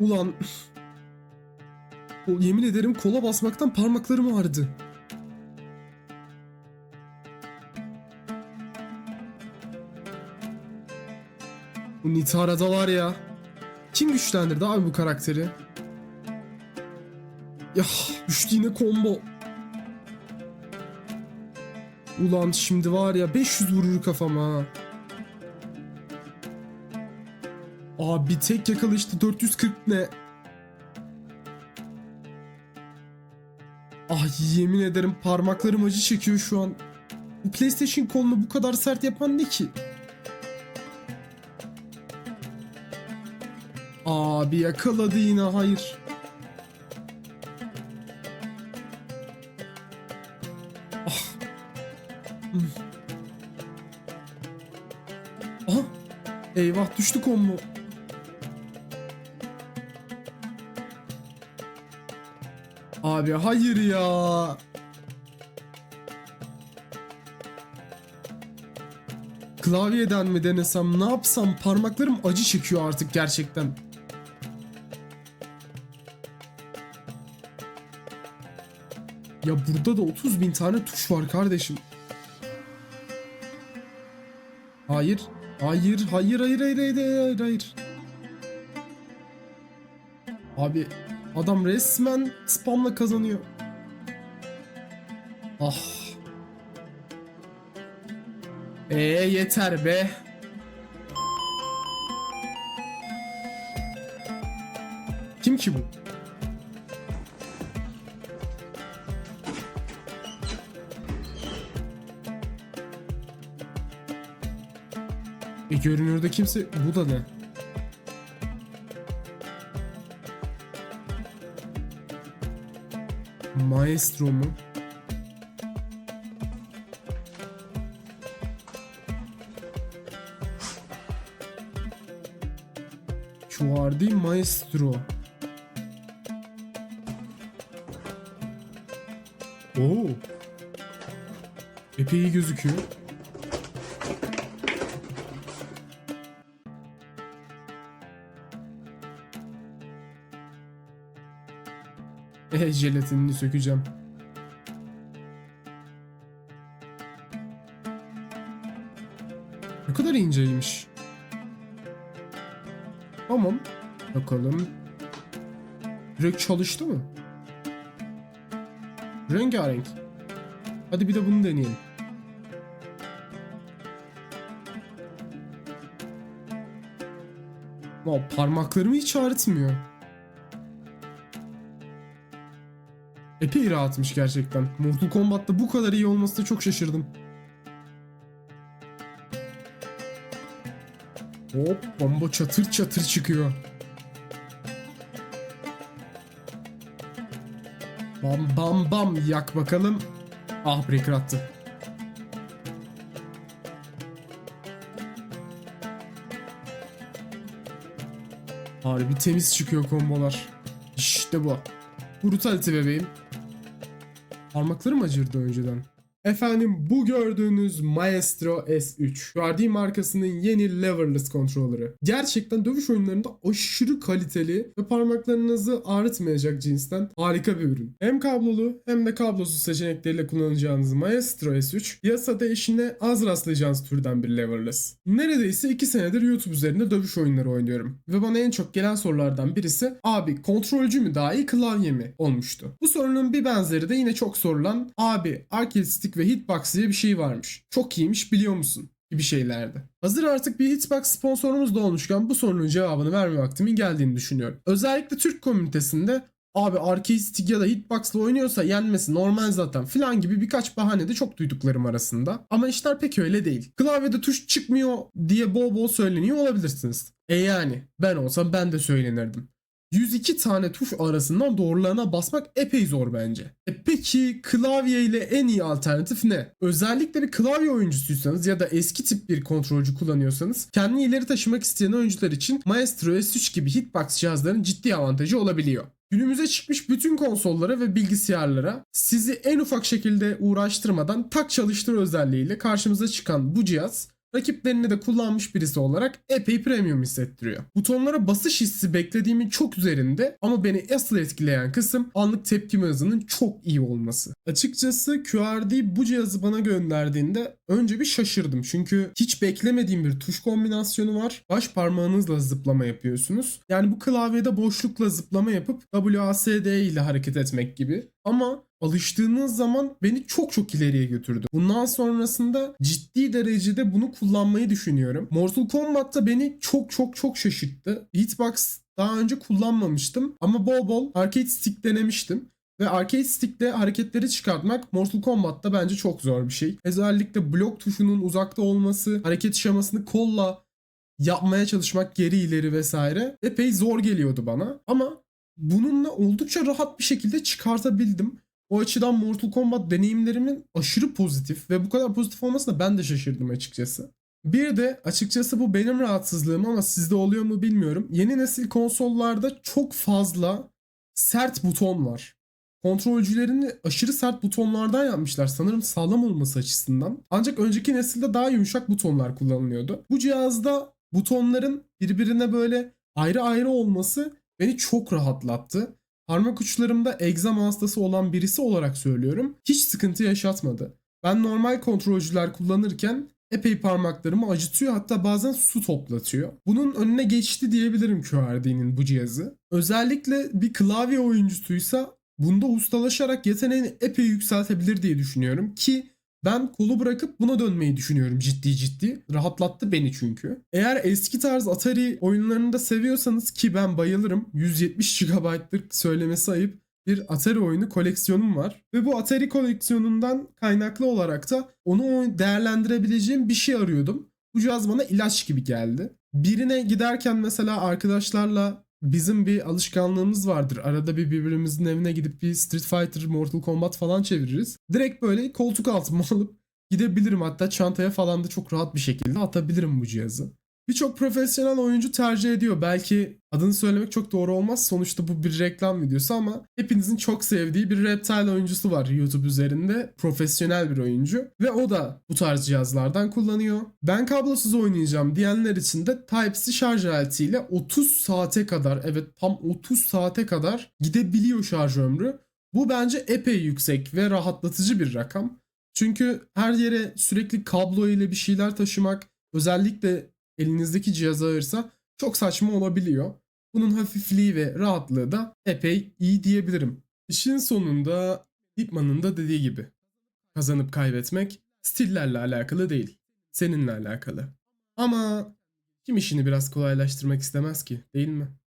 Ulan. Yemin ederim kola basmaktan parmaklarım ağrıdı. Bu Nitara'da var ya. Kim güçlendirdi abi bu karakteri? Ya düştü yine combo. Ulan şimdi var ya 500 vurur kafama ha. Abi tek yakalayışta 440 ne? Ah yemin ederim parmaklarım acı çekiyor şu an. Bu PlayStation kolunu bu kadar sert yapan ne ki? Abi yakaladı yine hayır. Ah. Hmm. Aha. Eyvah düştü combo. Abi hayır ya. Klavyeden mi denesem ne yapsam parmaklarım acı çekiyor artık gerçekten. Ya burada da 30 bin tane tuş var kardeşim. Hayır. Hayır, hayır, hayır, hayır, hayır, hayır. Abi adam resmen spamla kazanıyor. Ah. Ee yeter be. Kim ki bu? E görünürde kimse... Bu da ne? Maestro mu? Çuvardi Maestro. Oo. Epey iyi gözüküyor. Eh jelatinini sökeceğim. Ne kadar inceymiş. Tamam. Bakalım. Direkt çalıştı mı? Rengarenk. Hadi bir de bunu deneyelim. Aa, parmaklarımı hiç ağrıtmıyor. Epey rahatmış gerçekten. Mortal Kombat'ta bu kadar iyi olmasına çok şaşırdım. Hop bomba çatır çatır çıkıyor. Bam bam bam yak bakalım. Ah breaker attı. Harbi temiz çıkıyor kombolar. İşte bu. Brutality bebeğim. Parmaklarım acırdı önceden. Efendim bu gördüğünüz Maestro S3. Guardian markasının yeni leverless kontrolörü. Gerçekten dövüş oyunlarında aşırı kaliteli ve parmaklarınızı ağrıtmayacak cinsten harika bir ürün. Hem kablolu hem de kablosuz seçenekleriyle kullanacağınız Maestro S3 piyasada eşine az rastlayacağınız türden bir leverless. Neredeyse 2 senedir YouTube üzerinde dövüş oyunları oynuyorum. Ve bana en çok gelen sorulardan birisi abi kontrolcü mü daha iyi klavye mi olmuştu. Bu sorunun bir benzeri de yine çok sorulan abi arcade stick ve hitbox diye bir şey varmış. Çok iyiymiş biliyor musun? gibi şeylerdi. Hazır artık bir Hitbox sponsorumuz da olmuşken bu sorunun cevabını verme vaktimin geldiğini düşünüyorum. Özellikle Türk komünitesinde abi arcade stick ya da hitbox'la oynuyorsa yenmesi normal zaten filan gibi birkaç bahane de çok duyduklarım arasında. Ama işler pek öyle değil. Klavyede tuş çıkmıyor diye bol bol söyleniyor olabilirsiniz. E yani ben olsam ben de söylenirdim. 102 tane tuş arasından doğrularına basmak epey zor bence. E peki klavye ile en iyi alternatif ne? Özellikle bir klavye oyuncusuysanız ya da eski tip bir kontrolcü kullanıyorsanız kendini ileri taşımak isteyen oyuncular için Maestro S3 gibi hitbox cihazların ciddi avantajı olabiliyor. Günümüze çıkmış bütün konsollara ve bilgisayarlara sizi en ufak şekilde uğraştırmadan tak çalıştır özelliğiyle karşımıza çıkan bu cihaz rakiplerini de kullanmış birisi olarak epey premium hissettiriyor. Butonlara basış hissi beklediğimin çok üzerinde ama beni asıl etkileyen kısım anlık tepkime hızının çok iyi olması. Açıkçası QRD bu cihazı bana gönderdiğinde önce bir şaşırdım. Çünkü hiç beklemediğim bir tuş kombinasyonu var. Baş parmağınızla zıplama yapıyorsunuz. Yani bu klavyede boşlukla zıplama yapıp WASD ile hareket etmek gibi. Ama alıştığınız zaman beni çok çok ileriye götürdü. Bundan sonrasında ciddi derecede bunu kullanmayı düşünüyorum. Mortal Kombat'ta beni çok çok çok şaşırttı. Hitbox daha önce kullanmamıştım ama bol bol arcade stick denemiştim. Ve arcade stick'le hareketleri çıkartmak Mortal Kombat'ta bence çok zor bir şey. Özellikle blok tuşunun uzakta olması, hareket şamasını kolla yapmaya çalışmak geri ileri vesaire epey zor geliyordu bana. Ama bununla oldukça rahat bir şekilde çıkartabildim. O açıdan Mortal Kombat deneyimlerimin aşırı pozitif ve bu kadar pozitif olmasına ben de şaşırdım açıkçası. Bir de açıkçası bu benim rahatsızlığım ama sizde oluyor mu bilmiyorum. Yeni nesil konsollarda çok fazla sert buton var. Kontrolcülerini aşırı sert butonlardan yapmışlar sanırım sağlam olması açısından. Ancak önceki nesilde daha yumuşak butonlar kullanılıyordu. Bu cihazda butonların birbirine böyle ayrı ayrı olması beni çok rahatlattı. Parmak uçlarımda egzama hastası olan birisi olarak söylüyorum. Hiç sıkıntı yaşatmadı. Ben normal kontrolcüler kullanırken epey parmaklarımı acıtıyor hatta bazen su toplatıyor. Bunun önüne geçti diyebilirim QWERTY'nin bu cihazı. Özellikle bir klavye oyuncusuysa bunda ustalaşarak yeteneğini epey yükseltebilir diye düşünüyorum ki ben kolu bırakıp buna dönmeyi düşünüyorum ciddi ciddi. Rahatlattı beni çünkü. Eğer eski tarz Atari oyunlarını da seviyorsanız ki ben bayılırım. 170 GB'lık söylemesi ayıp bir Atari oyunu koleksiyonum var. Ve bu Atari koleksiyonundan kaynaklı olarak da onu değerlendirebileceğim bir şey arıyordum. Bu cihaz bana ilaç gibi geldi. Birine giderken mesela arkadaşlarla bizim bir alışkanlığımız vardır. Arada bir birbirimizin evine gidip bir Street Fighter, Mortal Kombat falan çeviririz. Direkt böyle koltuk altıma alıp gidebilirim. Hatta çantaya falan da çok rahat bir şekilde atabilirim bu cihazı. Birçok profesyonel oyuncu tercih ediyor. Belki adını söylemek çok doğru olmaz. Sonuçta bu bir reklam videosu ama hepinizin çok sevdiği bir Reptile oyuncusu var YouTube üzerinde. Profesyonel bir oyuncu. Ve o da bu tarz cihazlardan kullanıyor. Ben kablosuz oynayacağım diyenler için de Type-C şarj aletiyle 30 saate kadar evet tam 30 saate kadar gidebiliyor şarj ömrü. Bu bence epey yüksek ve rahatlatıcı bir rakam. Çünkü her yere sürekli kablo ile bir şeyler taşımak özellikle elinizdeki cihaza ayırsa çok saçma olabiliyor. Bunun hafifliği ve rahatlığı da epey iyi diyebilirim. İşin sonunda Hipman'ın da dediği gibi kazanıp kaybetmek stillerle alakalı değil, seninle alakalı. Ama kim işini biraz kolaylaştırmak istemez ki, değil mi?